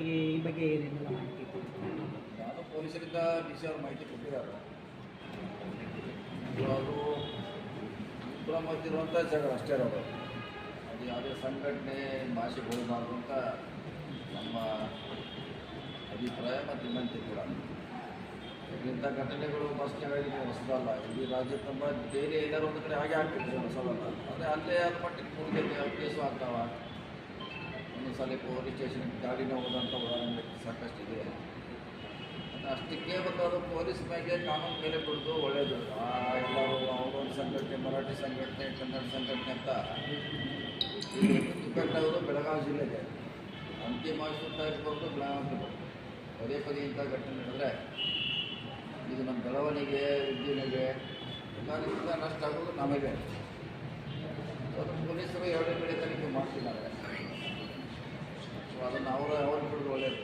ಜೊತೆಗೆ ಈ ಬಗ್ಗೆ ಏನೇನೆಲ್ಲ ಮಾಹಿತಿ? ನಾನು ಪೊಲೀಸರಿಂದ ಡಿ ಸಿ ಅವರು ಮಾಹಿತಿ ಕೊಟ್ಟಿದ್ದಾರೆ. ಅದು ಇಬ್ಬರ ಮಧ್ಯೆ ಜಾಗ ಅಷ್ಟೇ ಇರೋದು. ಅದು ಯಾವುದೇ ಸಂಘಟನೆ ಭಾಷೆ ಹೋಗಬಾರ್ದು ಅಂತ ನಮ್ಮ ಅಭಿಪ್ರಾಯ ಮತ್ತು ವಿನಂತಿ ಕೂಡ ಇಂಥ ಘಟನೆಗಳು ಬಸ್ನಲ್ಲಿ ಹೊಸದಲ್ಲ. ಇಡೀ ರಾಜ್ಯ ತುಂಬ ಬೇರೆ ಏನಾದ್ರು ಒಂದು ಕಡೆ ಹಾಗೆ ಆಗ್ತಿತ್ತು ಹೊಸದಲ್ಲ ಆದರೆ ಅಲ್ಲೇ ಅದು ಮಟ್ಟಿಗೆ ಮುಗಿದ ಕೇಸು ಆಗ್ತಾವ. ಒಂದೊಂದ್ಸಲ ಪೊಲೀಸ್ ಸ್ಟೇಷನ್ಗೆ ಗಾಡಿನ ಹೋದಂಥ ಉದಾಹರಣೆ ಸಾಕಷ್ಟಿದೆ. ಅಷ್ಟಕ್ಕೆ ಒಂದು ಅದು ಪೊಲೀಸ್ ಮೇಲೆ ಕಾನೂನು ಮೇಲೆ ಬಿಡೋದು ಒಳ್ಳೆಯದು ಎಲ್ಲರೂ ಅವರೊಂದು ಸಂಘಟನೆ, ಮರಾಠಿ ಸಂಘಟನೆ, ಕನ್ನಡ ಸಂಘಟನೆ ಅಂತ. ಕಟ್ಟವರು ಬೆಳಗಾವಿ ಜಿಲ್ಲೆಗೆ ಅಂತಿಮ ಇರ್ಬೋದು ಬೆಳಗಾವಿ ಪದೇ ಪದೇ ಇಂಥ ಘಟನೆ ನಡೆದ್ರೆ ಇದು ನಮ್ಮ ಬೆಳವಣಿಗೆ ಎಲ್ಲರಿಗಿಂತ ನಷ್ಟ ಆಗೋದು ನಮಗೆ ಅದು ಪೊಲೀಸರು ಎರಡೇ ಕಡೆ ತನಿಖೆ ಮಾಡ್ತಿದ್ದಾರೆ. ಅದನ್ನು ಅವರು ಬಿಡೋದು ಒಳ್ಳೆಯದು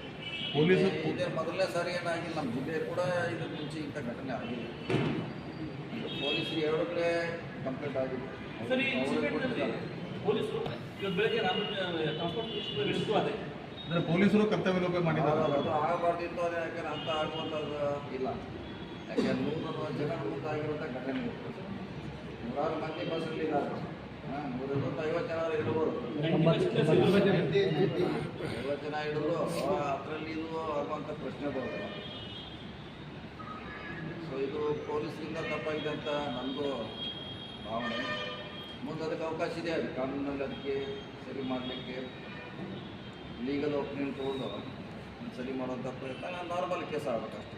ಪೊಲೀಸರು- ಇದೇ- ಮೊದಲನೇ ಸಾರಿ ಏನಾಗಿಲ್ಲ ನಮ್ಮ ಜಿಲ್ಲೆ ಕೂಡ ಇದ್ರ ಮುಂಚೆ ಇಂಥ ಘಟನೆ ಆಗಿಲ್ಲ ಪೊಲೀಸರು ಎರಡು ಕಡೆ ಕಂಪ್ಲೇಂಟ್ ಆಗಿದೆ. ಪೊಲೀಸರು ಅಂದ್ರೆ ಪೊಲೀಸರು ಕರ್ತವ್ಯ ಲೋಪ ಅದು ಮಾಡಿದ್ದಾರೆ ಅದು ಆಗಬಾರ್ದಿತ್ತು ಅದೇ ಯಾಕಂದ್ರೆ ಅಂತ ಆಗುವಂಥದ್ದು ಇಲ್ಲ. ಯಾಕೆ ನೂರ ಜನ ಮುಂದಾಗಿರುವಂಥ ಘಟನೆ. ನೂರಾರು ಮಂದಿ ಬಸ್ಸಲ್ಲಿ ಇದ್ದಾರೆ. ನೂರೈವತ್ತು, ಐವತ್ತು ಜನ ಇರ್ಬೋದು. ಐವತ್ತು ಜನ ಹಿಡಿದ್ರು ಅದರಲ್ಲಿ ಇದು ಆಗುವಂಥ ಪ್ರಶ್ನೆ ಬರೋದು ಸೊ ಇದು ಪೊಲೀಸರಿಂದ ತಪ್ಪಾಗಿದೆ ಅಂತ ನಂದು ಭಾವನೆ. ಮುಂದೆ ಅದಕ್ಕೆ ಅವಕಾಶ ಇದೆ ಅದು ಕಾನೂನಲ್ಲಿ ಅದಕ್ಕೆ ಸರಿ ಮಾಡಲಿಕ್ಕೆ ಲೀಗಲ್ ಒಪಿನಿಯನ್ ತೊಗೊಂಡು ಸರಿ ಮಾಡುವಂಥ ಪ್ರಯತ್ನ. Normal case ಆಗಬೇಕಷ್ಟೇ.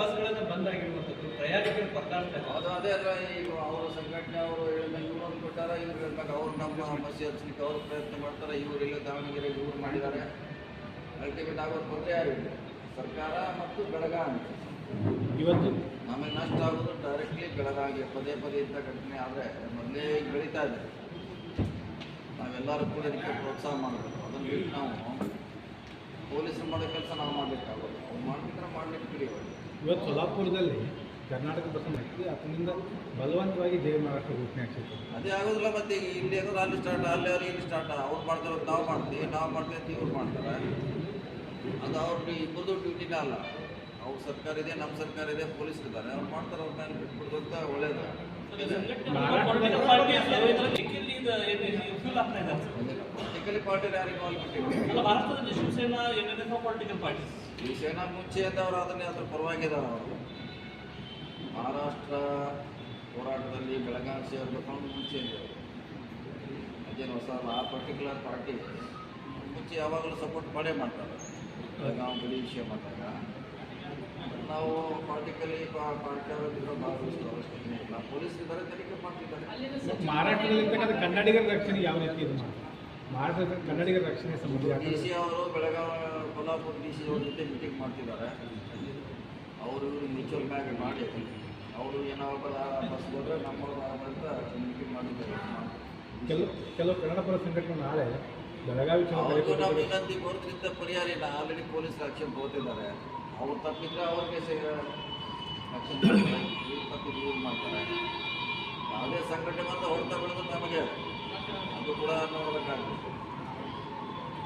ಬಸ್ಗಳನ್ನ ಬಂದ್ ಆಗಿರುವಂತದ್ದು ಪ್ರಯಾಣಿಕರು ಪರದಾಡ್ತಾ ಇದ್ದಾರೆ. ಅದು ಅದೇ ಅದ್ರ ಈಗ ಅವರ ಸಂಘಟನೆ ಅವರು ಇವ್ರೊಂದು ಕೊಟ್ಟಾರ ಇವ್ರು ಹೇಳಿದಾಗ ಅವ್ರು ನಮ್ಮ ಮಸಿ ಹಚ್ಲಿಕ್ಕೆ ಅವರು ಪ್ರಯತ್ನ ಮಾಡ್ತಾರೆ ಇವ್ರು ಇಲ್ಲ ದಾವಣಗೆರೆ ಇವ್ರು ಮಾಡಿದ್ದಾರೆ. ಅಲ್ಟಿಮೇಟ್ ಆಗೋದು ತೊಂದರೆ ಯಾರಿಲ್ಲ ಸರ್ಕಾರ ಮತ್ತು ಬೆಳಗಾವಿ ಇವತ್ತು? ನಮಗೆ ನಷ್ಟ ಆಗೋದು ಡೈರೆಕ್ಟ್ಲಿ ಬೆಳಗಾವಿಗೆ ಪದೇ ಪದೇ ಇಂಥ ಘಟನೆ ಆದರೆ ಮೊದಲೇ ಬೆಳೀತಾ ಇದೆ. ನಾವೆಲ್ಲರೂ ಕೂಡ ಇದಕ್ಕೆ ಪ್ರೋತ್ಸಾಹ ಮಾಡಬೇಕು. ಅದನ್ನು ಬಿಟ್ಟು ನಾವು ಪೊಲೀಸರು ಮಾಡೋ ಕೆಲಸ ನಾವು ಮಾಡಲಿಕ್ಕಾಗೋದು ಇವತ್ತು ಸೊಲ್ಲಾಪುರದಲ್ಲಿ ಕರ್ನಾಟಕ ಬಸ್ ಹಾಕಿ ಅದರಿಂದ ಬಲವಂತವಾಗಿ ಜೈ ಮಹಾರಾಷ್ಟ್ರ ಘೋಷಣೆ ಆಗ್ತಿತ್ತು ಅದೇ ಆಗೋದಿಲ್ಲ ಮತ್ತೆ ಇಲ್ಲಿ ಆಗೋದು ಅಲ್ಲಿ ಸ್ಟಾರ್ಟ್ ಅಲ್ಲಿ ಅವ್ರಿಗೆ ಇಲ್ಲಿ ಸ್ಟಾರ್ಟ್ ಅವ್ರು ಮಾಡ್ತಾರೆ ನಾವು ಮಾಡ್ತೀವಿ ನಾವು ಮಾಡ್ತೀವಿ ಅಂತ ಇವ್ರು ಮಾಡ್ತಾರೆ. ಅದು ಅವ್ರ ಇಬ್ಬರದು ಡ್ಯೂಟಿನ ಅಲ್ಲ. ಅವ್ರ ಸರ್ಕಾರ ಇದೆ ನಮ್ಮ ಸರ್ಕಾರ ಇದೆ ಪೊಲೀಸ್ ಇದ್ದಾರೆ, ಅವ್ರು ಮಾಡ್ತಾರೆ, ಅವ್ರ ಮೇಲೆ ಬಿಟ್ಬಿಡ್ದು ಅಂತ ಒಳ್ಳೇದು. ಪೊಲಿಟಿಕಲಿ ಪಾರ್ಟಿ ಯಾರಿಗೆ ಅಲ್ಲ ಭಾರತದಲ್ಲಿ ಶಿವಸೇನಾ ಏನೇನೋ ಪೊಲಿಟಿಕಲ್ ಸೇನಾ ಮುಂಚೆಯಿಂದ ಅವರು ಅದನ್ನೇ ಅದ್ರ ಪರವಾಗಿದ್ದಾರೆ ಅವರು. ಮಹಾರಾಷ್ಟ್ರ ಹೋರಾಟದಲ್ಲಿ ಬೆಳಗಾವಿ ಸೇರ್ಬೇಕು ಮುಂಚೆ. ಅದೇನು ಹೊಸ ಆ ಪರ್ಟಿಕ್ಯುಲರ್ ಪಾರ್ಟಿ ಮುಂಚೆ ಯಾವಾಗಲೂ ಸಪೋರ್ಟ್ ಮಾಡೇ ಮಾಡ್ತಾರೆ. ಬೆಳಗಾವಿ ಗಡಿ ವಿಷಯ ಬಂದಾಗ ನಾವು ಪಾರ್ಟಿಕಲಿ ಪಾರ್ಟಿ ಅವರಿದ್ರೆ ಭಾಗವಹಿಸೋ ಅವಶ್ಯಕತೆ ಇಲ್ಲ ಪೊಲೀಸ್ ಇದ್ದಾರೆ ತನಿಖೆ ಮಾಡ್ತಿದ್ದಾರೆ. ಮಾರಾಟದಲ್ಲಿ ಕನ್ನಡಿಗರ ರಕ್ಷಣೆ ಯಾವ ರೀತಿ ಇದು ಮಾರಾಟ ಕನ್ನಡಿಗರ ರಕ್ಷಣೆ ಸಂಬಂಧ ಡಿ ಸಿ ಅವರು ಬೆಳಗಾವಿ ಕೊಲ್ಲಾಪುರ ಡಿ ಸಿ ಅವ್ರ ಜೊತೆ ಮೀಟಿಂಗ್ ಮಾಡ್ತಿದ್ದಾರೆ. ಅವರು ಇವರು ಮ್ಯೂಚುವಲ್ ಮ್ಯಾಗ್ ಮಾಡಿ ಅವರು ಏನಾವಾಗ ಬಸ್ ಹೋದ್ರೆ ನಮ್ಮವ್ರು ಅಂತ ಮೀಟಿಂಗ್ ಮಾಡಿದ್ದಾರೆ. ಕೆಲವು ಕೆಲವು ಕನ್ನಡಪರ ಸಂಘಟನೆ ನಾಳೆ ಬೆಳಗಾವಿ ವಿನಂತಿ ಬರೋದ್ರಿಂದ ಪರಿಹಾರ ಇಲ್ಲ. ಆಲ್ರೆಡಿ ಪೊಲೀಸ್ ಆಕ್ಷನ್ ತಗೋತಿದ್ದಾರೆ ಅವ್ರು ತಪ್ಪಿದ್ರೆ ಅವ್ರಿಗೆ ತಪ್ಪಿದ್ರೆ ಇವ್ರು ಮಾಡ್ತಾರೆ. ಯಾವುದೇ ಸಂಘಟನೆ ಬಂದು ಹೊಡೆತ ಬಿಡೋದು ನಮಗೆ. ಅದು ಕೂಡ ನೋಡಬೇಕಾಗುತ್ತೆ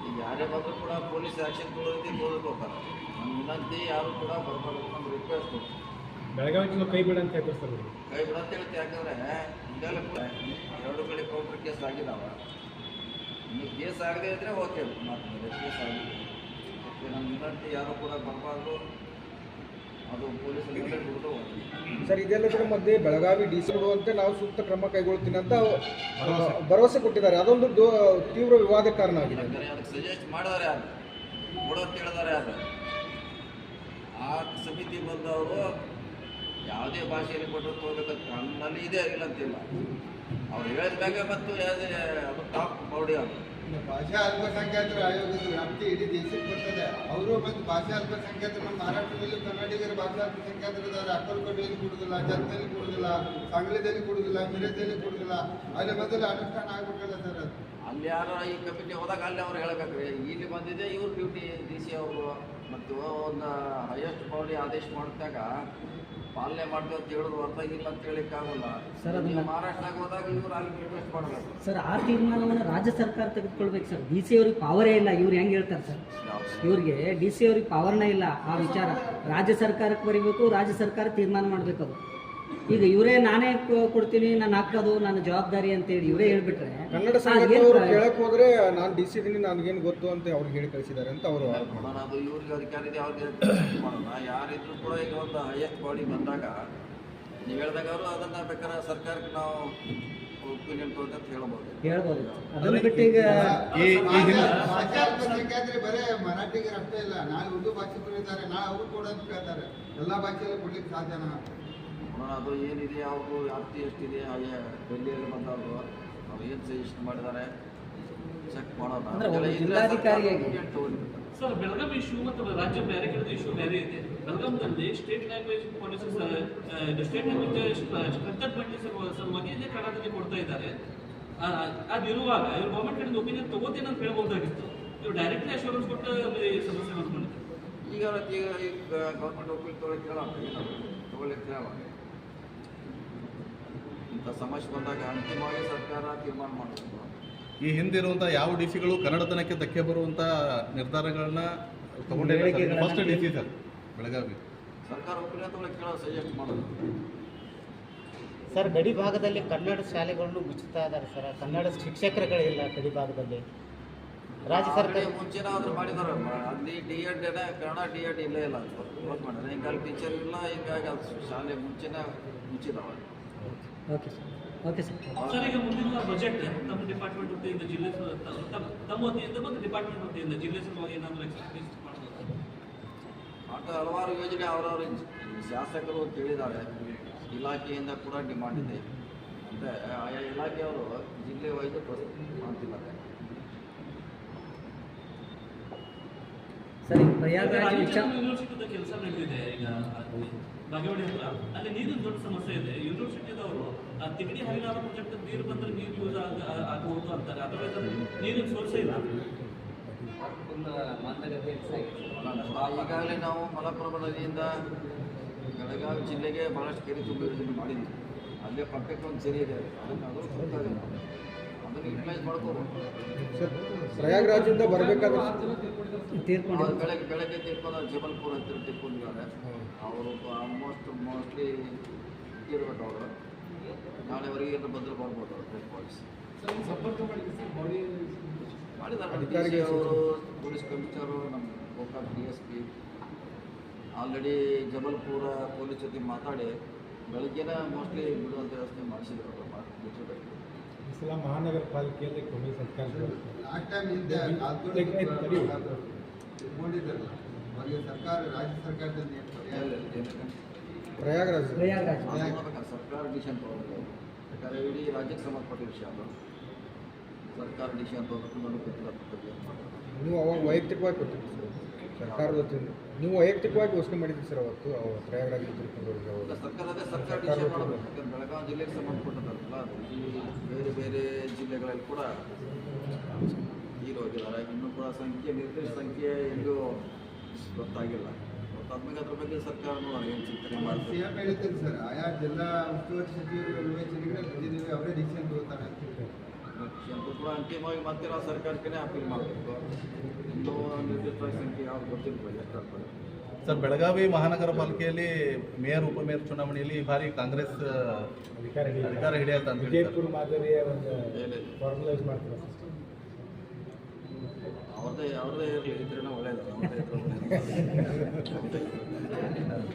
ಈಗ ಯಾರೇ ಬಂದರೂ ಕೂಡ ಪೊಲೀಸ್ ಆ್ಯಕ್ಷನ್ ತಗೊಳ್ಳೋದಕ್ಕೆ ತೋರಿಸ್ಕೋತಾರೆ ನಮ್ಮ ವಿನಂತಿ ಯಾರು ಕೂಡ ಬರಬಾರ್ದು ನಮ್ಗೆ ರಿಕ್ವೆಸ್ಟ್ ಬೆಳಗಾವಿ ಜಿಲ್ಲೆ ಕೈ ಬಿಡ ಅಂತ ಹೇಳ್ತಾರೆ ಸರ್. ಕೈ ಬಿಡಂತ ಹೇಳ್ತಿ ಯಾಕಂದರೆ ಈಗಲೂ ಕೂಡ ಎರಡು ಕಡೆ ಕೌಂಟ್ರ್ ಕೇಸ್ ಆಗಿದ್ದಾವೆ ಇನ್ನು ಕೇಸ್ ಆಗದೆ ಇದ್ದರೆ ಓಕೆ ಮಾತು ಕೇಸ್ ಆಗಿದೆ ನಮ್ಮ ವಿನಂತಿ ಯಾರು ಕೂಡ ಬರಬಾರ್ದು. ಅದು ಓಕೆ ಸರ್ ಇದೆಲ್ಲದರ ಮಧ್ಯೆ ಬೆಳಗಾವಿ ಡಿ ಸಿ ಕೊಡುವಂತೆ ನಾವು ಸೂಕ್ತ ಕ್ರಮ ಕೈಗೊಳ್ತೀನಿ ಅಂತ ಭರವಸೆ. ಕೊಟ್ಟಿದ್ದಾರೆ. ಅದೊಂದು ತೀವ್ರ ವಿವಾದ ಕಾರಣ ಆಗಿದೆ. ಅದಕ್ಕೆ ಸಜೆಸ್ಟ್ ಮಾಡಿದಾರೆ ಯಾರು? ಕೊಡು ಅಂತ ಹೇಳಿದಾರೆ ಯಾರು? ಆ ಸಮಿತಿ ಬಂದವರು ಯಾವುದೇ ಭಾಷೆಯಲ್ಲಿ ಕೊಟ್ಟರು ತಗೋಬೇಕಂತ ನನ್ನಲ್ಲಿ ಇದೆ ಇಲ್ಲ ಅಂತಿಲ್ಲ. ಅವ್ರು ಹೇಳಿದ ಮ್ಯಾಗ ಮತ್ತು ಯಾವುದೇ ಅದು ಟಾಪ್ ಬಾಡಿ ಅದು ಭಾಷಾ ಅಲ್ಪಸಂಖ್ಯಾತರ ಆಯೋಗದ ವ್ಯಾಪ್ತಿ ಇಡೀ ದೇಶಕ್ಕೆ ಬರ್ತದೆ. ಅವರು ಮತ್ತು ಭಾಷಾ ಅಲ್ಪಸಂಖ್ಯಾತರು ನಮ್ಮ ಮಹಾರಾಷ್ಟ್ರದಲ್ಲಿ ಕನ್ನಡಿಗರ ಭಾಷಾ ಅಲ್ಪಸಂಖ್ಯಾತರಿದ್ದಾರೆ ಅಕ್ಕಲಕೋಟೆಯಲ್ಲಿ ಕೊಡುದಿಲ್ಲ ಜರ್ನಲ್ಲಿ ಕೊಡುದಿಲ್ಲ, ಸಾಂಗ್ಲಿದಲ್ಲಿ ಕೊಡುದಿಲ್ಲ ಮಿರಜಲ್ಲಿ ಕೊಡುದಿಲ್ಲ. ಅಲ್ಲಿ ಮೊದಲು ಅನುಷ್ಠಾನ ಆಗ್ಬೇಕಲ್ಲ ಸರ್ ಅದು. ಅಲ್ಲಿ ಯಾರು ಈ ಕಮಿಟಿ ಹೋದಾಗ ಅಲ್ಲಿ ಅವ್ರು ಹೇಳ್ಬೇಕ್ರಿ. ಇಲ್ಲಿ ಬಂದಿದೆ ಇವ್ರ ಡ್ಯೂಟಿ ಡಿ ಸಿ ಅವರು. ಮತ್ತು ಒಂದು ಹೈಯೆಸ್ಟ್ ಬಾಡಿ ಆದೇಶ ಮಾಡಿದಾಗ ಪಾಲನೆ ಮಾಡ್ತೀವಿ ಅಂತ ಹೇಳೋದು ಹೊರತಾಗಿಲ್ಲ ಅಂತ ಹೇಳಕ್ ಆಗೋಲ್ಲ. ಸರ್, ಅದನ್ನ- ನೀವು ಮಹಾರಾಷ್ಟ್ರಕ್ಕೆ ಹೋದಾಗ ಇವ್ರು ಅಲ್ಲಿ ರಿಕ್ವೆಸ್ಟ್ ಮಾಡಬೇಕು. ಸರ್ ಆ ತೀರ್ಮಾನವನ್ನು ರಾಜ್ಯ ಸರ್ಕಾರ ತೆಗೆದುಕೊಳ್ಬೇಕು ಸರ್. ಡಿ ಸಿ ಅವ್ರಿಗೆ ಪವರೇ ಇಲ್ಲ. ಇವ್ರು ಹೆಂಗೆ ಹೇಳ್ತಾರೆ ಸರ್? ಇವ್ರಿಗೆ ಡಿ ಸಿ ಅವ್ರಿಗೆ ಪವರ್ನೇ ಇಲ್ಲ ಆ ವಿಚಾರ. ರಾಜ್ಯ ಸರ್ಕಾರಕ್ಕೆ ಬರೀಬೇಕು ರಾಜ್ಯ ಸರ್ಕಾರ ತೀರ್ಮಾನ ಮಾಡಬೇಕು ಅದು. ಈಗ ಇವರೇ ನಾನೇ ಕೊಡ್ತೀನಿ ನಾನು ಹಾಕೋದು ನನ್ನ ಜವಾಬ್ದಾರಿ ಅಂತ ಹೇಳಿ ಇವರೇ ಹೇಳ್ಬಿಟ್ರೆ ಕನ್ನಡ ಸಂಘದವರು ಕೇಳಕ್ ಹೋದ್ರೆ ನಾನು ಡಿ ಸಿ ಇದೀನಿ ನನಗೇನು ಗೊತ್ತು ಅಂತ ಅವ್ರಿಗೆ ಹೇಳಿ ಕಳಿಸಿದ್ದಾರೆ ಅಂತ ಅವರು ಮಾಡೋಣ ಅದು ಇವ್ರಿಗೆ ಅಧಿಕಾರ ಇದೆ ಅವ್ರಿಗೆ ಮಾಡೋಣ ಯಾರಿದ್ರು ಕೂಡ ಈಗ ಒಂದು ಹೈಯೆಸ್ಟ್ ಬಾಡಿ ಬಂದಾಗ ನೀವು ಹೇಳಿದಾಗ ಅವರು ಅದನ್ನ ಬೇಕಾದ್ರೆ ಸರ್ಕಾರಕ್ಕೆ ನಾವು ಒಪಿನಿಯನ್ ಅಂತ ಹೇಳ್ಬೋದು. ಹೇಳ್ಬೋದು. ಅದನ್ನ ಬಿಟ್ಟು ಈಗ ಬರೇ ಮರಾಠಿಗರು ಅಷ್ಟೇ ಇಲ್ಲ ನಾಳೆ ಉರ್ದು ಭಾಷೆ ಇದ್ದಾರೆ ನಾಳೆ ಅವರು ಕೂಡ ಕೇಳ್ತಾರೆ. ಎಲ್ಲ ಭಾಷೆಯಲ್ಲೂ ಕೊಡ್ಲಿಕ್ಕೆ ಸಾಧ್ಯನಾ? ಅದು ಏನಿದೆ ಅವ್ರದ್ದು ವ್ಯಾಪ್ತಿ ಎಷ್ಟಿದೆ ಹಾಗೆ ಡೆಲ್ಲಿಯಲ್ಲಿ ಬಂದವರು ಅವ್ರು ಏನು ಸಜೆಷನ್ ಮಾಡಿದ್ದಾರೆ ಚೆಕ್ ಮಾಡೋಣ. ಸರ್ ಬೆಳಗಾವಿ ಇಶ್ಯೂ ಮತ್ತು ರಾಜ್ಯ ಬೇರೆ ಕಡೆ ಇಶ್ಯೂ ಬೇರೆ ಇದೆ. ಬೆಳಗಾಂದಲ್ಲಿ state language policy state language consultant ಸಲುವಾಗಿ ಇಲ್ಲೇ ಕನ್ನಡದಲ್ಲಿ ಕೊಡ್ತಾ ಇದ್ದಾರೆ. ಆ, ಅದಿರುವಾಗ ಇವ್ರು ಗೌರ್ಮೆಂಟ್ ಕಡೆಯಿಂದ ಒಪಿನಿಯನ್ ತಗೋತೇನೆ ಅಂತ ಹೇಳ್ಬೋದಾಗಿತ್ತು. ಇವ್ರು ಡೈರೆಕ್ಟ್ಲಿ ಅಶ್ಯೂರೆನ್ಸ್ ಕೊಟ್ಟು ಅಲ್ಲಿ ಸಮಸ್ಯೆ ಬಂದ್ಕೊಂಡಿದ್ದಾರೆ ಈಗ ಈಗ ಗೌರ್ಮೆಂಟ್ ಒಪ್ಪಿಗೆ ತೊಗೊಳಕ್ಕೆ ಹೇಳೋಣ ತೊಗೊಳಕ್ಕೆ ಹೇಳೋಣ ಇಂಥ ಸಮಸ್ಯೆ ಬಂದಾಗ ಅಂತಿಮವಾಗಿ ಸರ್ಕಾರ ತೀರ್ಮಾನ ಮಾಡಬೇಕು ಈ ಹಿಂದಿರುವಂತಹ ಯಾವ ಡಿ ಸಿಗಳು ಕನ್ನಡತನಕ್ಕೆ ಧಕ್ಕೆ ಬರುವಂತ ನಿರ್ಧಾರಗಳನ್ನ ತಗೊಂಡೇ first D C sir Belagavi. ಸರ್ಕಾರ ಒಪ್ಪಿಗೆ ಸಜೆಸ್ಟ್ ಮಾಡೋದು. ಸರ್ ಗಡಿ ಭಾಗದಲ್ಲಿ ಕನ್ನಡ ಶಾಲೆಗಳನ್ನು ಮುಚ್ಚುತ್ತಾ ಇದ್ದಾರೆ ಸರ್. ಕನ್ನಡ ಶಿಕ್ಷಕರುಗಳಿಲ್ಲ ಗಡಿ ಭಾಗದಲ್ಲಿ. ರಾಜ್ಯ ಸರ್ಕಾರ Already ಮುಂಚೆನಾದ್ರೂ ಮಾಡಿದಾರೆ. ಅಲ್ಲಿ D ed Kannada D ed ಇಲ್ಲೇ ಇಲ್ಲ ಅಂತ. ಮಾಡಿದ್ರೆ. ಈಗ ಟೀಚರ್ ಇಲ್ಲ ಹಿಂಗಾಗಿ ಅದು ಶಾಲೆ ಮುಂಚೆನೇ ಮುಚ್ಚಿದಾವೆ. Okay sir okay sir sir ಈಗ ಮುಂದಿನ ಬಜೆಟ್ ನಮ್ಮ ಡಿಪಾರ್ಟ್ಮೆಂಟ್ ವತಿಯಿಂದ ಜಿಲ್ಲೆ ತಮ್ಮ- ತಮ್ಮ ವತಿಯಿಂದ ಮತ್ತು ಡಿಪಾರ್ಟ್ಮೆಂಟ್ ವತಿಯಿಂದ ಜಿಲ್ಲೆ ಸಲುವಾಗಿ ಏನಾದರೂ ಎಕ್ಸ್ಪೀರಿಯನ್ಸ್ ಮಾಡ್ಬೋದು? ಆಟ ಹಲವಾರು ಯೋಜನೆ ಅವರವರು ಶಾಸಕರು ಕೇಳಿದ್ದಾರೆ. ಇಲಾಖೆಯಿಂದ ಕೂಡ ಡಿಮಾಂಡ್ ಇದೆ. ಅಂದರೆ ಆಯಾ ಇಲಾಖೆಯವರು ಜಿಲ್ಲೆ ವೈಸ್ ಮಾಡ್ತಿದ್ದಾರೆ. ಸರಿ ಪ್ರಯಾಗರಾಜ್ ವಿಚಾರ ಯೂನಿವರ್ಸಿಟಿದ ಕೆಲಸ ನಡೆದಿದೆ ಈಗ ಬಾಗೇವಾಡಿ ಹತ್ರ ಅಲ್ಲಿ ನೀರಿನ ದೊಡ್ಡ ಸಮಸ್ಯೆ ಇದೆ. ಯೂನಿವರ್ಸಿಟಿದವರು ಆ ತಿಗಡಿ ಹರಿನಾಳ ಪ್ರಾಜೆಕ್ಟ್ ನೀರು ಬಂದ್ರೆ ನೀರು ಯೂಸ್ ಆಗ ಆಗಬಹುದು ಅಂತಾರೆ. ಅದರೊಳಗೆ ಅದು ನೀರಿನ ಸೋರ್ಸೇ ಇಲ್ಲ. ಈಗಾಗಲೇ ನಾವು ಮಲಪುರಮ ನದಿಯಿಂದ ಬೆಳಗಾವಿ ಜಿಲ್ಲೆಗೆ ಬಹಳಷ್ಟು ಕೆರೆ ತುಂಬ ಯೋಜನೆ ಮಾಡಿದ್ವಿ ಅಲ್ಲೇ ಪಕ್ಕಕ್ಕೆ ಒಂದು ಸರಿ ಇದೆ. ಅದನ್ನು ಸರ್ ಪ್ರಯಾಗ್ರಾಜಿಂದ ಬರಬೇಕಾದ್ರೆ ತೀರ್ಕೊಂಡು ಬೆಳಗ್ಗೆ ಬೆಳಗ್ಗೆ ತಿಳ್ಕೊಂಡು ಜಬಲ್ಪುರ್ ಹತ್ತಿರ ತಿಳ್ಕೊಂಡಿದ್ದಾರೆ ಅವರು ಆಲ್ಮೋಸ್ಟ್ ಮೋಸ್ಟ್ಲಿ ಇರ್ಬೇಕು ಅವರು. ನಾಳೆವರೆಗೆ ಏನು ಬದಲು ಮಾಡ್ಬೋದು ಅವರು ಪಾಲಿಸಿ ಮಾಡಿದ್ದಾರೆ ಅಧಿಕಾರಿಗಳು ಅವರು ಪೊಲೀಸ್ ಕಮಿಷನರು ನಮ್ಮ Gokak D S P already Jabalpur police ಜೊತೆ ಮಾತಾಡಿ ಬೆಳಗ್ಗೆನೇ ಮೋಸ್ಟ್ಲಿ ಬಿಡುವಂಥ ವ್ಯವಸ್ಥೆ ಮಾಡಿಸಿದ್ರು ಅವರು. ಮಾತು ಈ ಸಲ ಮಹಾನಗರ ಪಾಲಿಕೆಯಲ್ಲಿ ಕೊನೆ ಸರ್ಕಾರ ಸರ್ಕಾರ ರಾಜ್ಯ ಸರ್ಕಾರದಿಂದ ಏನು ಪರಿಹಾರ ಪ್ರಯಾಗ್ರಾಜ್. ಪ್ರಯಾಗರಾಜ್. ಸರ್ಕಾರ ಡಿಸಿಷನ್ ತೊಗೊಳ್ಬೇಕು ಯಾಕಂದರೆ ಇಡೀ ರಾಜ್ಯಕ್ಕೆ ಸಂಬಂಧಪಟ್ಟ ವಿಷಯ ಅದು. ಸರ್ಕಾರ ಗೊತ್ತಿಲ್ಲ ಬಗ್ಗೆ ಏನ್ ಮಾಡೋದು. ನೀವು ಅವಾಗ ವೈಯಕ್ತಿಕವಾಗಿ ಸರ್ಕಾರದ ವತಿಯಿಂದ ನೀವು ವೈಯಕ್ತಿಕವಾಗಿ ಯೋಚನೆ ಮಾಡಿದ್ರಿ ಸರ್ ಅವತ್ತು ಪ್ರಯಾಗರಾಜ್ ಪ್ರಯಾಗ್ರಾಜ್ ಸರ್ಕಾರದ ಸರ್ಕಾರ ಅದೇ ಸರ್ಕಾರ ಡಿಸಿಷನ್ ಮಾಡಬೇಕು ಯಾಕಂದ್ರೆ ಬೆಳಗಾವಿ ಜಿಲ್ಲೆಗೆ ಸಂಬಂಧಪಟ್ಟದಲ್ಲ ಈ ಬೇರೆ ಬೇರೆ ಜಿಲ್ಲೆಗಳಲ್ಲಿ ಕೂಡ ಹೋಗಿದ್ದಾರೆ ಇನ್ನೂ ಕೂಡ ಸಂಖ್ಯೆ ನಿರ್ದಿಷ್ಟ ಸಂಖ್ಯೆ ಎಲ್ಲೂ ಗೊತ್ತಾಗಿಲ್ಲ. ಗೊತ್ತಾದ್ಮೇಲೆ ಅದ್ರ ಬಗ್ಗೆ ಸರ್ಕಾರ ಏನು ಚಿಂತನೆ ಮಾಡ್ತೀವಿ ಸಿಎಂ ಹೇಳ್ತೀನಿ ಸರ್ ಆಯಾ ಜಿಲ್ಲಾ ಉಸ್ತುವಾರಿ ಸಚಿವರು ಬಂದಿದ್ದೀವಿ ಅವರೇ ಡಿಸಿಷನ್ ತಗೋತಾರೆ ಕೂಡ ಅಂತಿಮವಾಗಿ ಮತ್ತೆ ನಾವು ಸರ್ಕಾರಕ್ಕೆ ಅಪೀಲ್ ಮಾಡಬೇಕು. ಇನ್ನೂ ನಿರ್ದಿಷ್ಟ ಸಂಖ್ಯೆ ಯಾವ್ದು ಗೊತ್ತಿಲ್ಲ ಎಷ್ಟಾಗ್ತದೆ ಸರ್ ಬೆಳಗಾವಿ ಮಹಾನಗರ ಪಾಲಿಕೆಯಲ್ಲಿ ಮೇಯರ್ ಉಪಮೇಯರ್ ಚುನಾವಣೆಯಲ್ಲಿ ಈ ಬಾರಿ ಕಾಂಗ್ರೆಸ್ ಅಧಿಕಾರ ಹಿಡಿಯುತ್ತೆ. ಅಂತ ಹೇಳಿ ಮಾದರಿಯ ಒಂದು ಫಾರ್ಮಲೈಸ್ ಮಾಡ್ತಾರೆ ಅವ್ರದ್ದೇ ಅವ್ರದ್ದೇ ಇರಲಿ ಇದ್ರೇನೆ ಒಳ್ಳೇದು. ಅವ್ರದ್ದೇ ಇದ್ರೆ ಒಳ್ಳೇದು.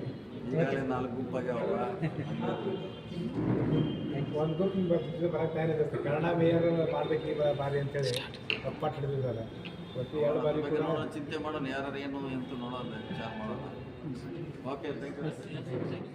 ಈಗಾಗಲೇ ನಾಲ್ಕು ಗುಂಪಾಗ್ಯಾವ ಒಂದು ಗ್ರೂಪ್ ಬರ್ತಾ ಸರ್ ಕನ್ನಡ ಮೇಯರ್ ಮಾಡ್ಬೇಕು ಈ ಬಾರಿ ಅಂತೇಳಿ ತಪ್ಪಾಟ ಹಿಡಿದಿದ್ದಾರೆ. ಬಗ್ಗೆ ಚಿಂತೆ ಮಾಡೋಣ ಯಾರು ಏನು ಅಂತ ನೋಡೋಣ ವಿಚಾರ ಮಾಡೋಣ ಓಕೆ ಥ್ಯಾಂಕ್ ಯು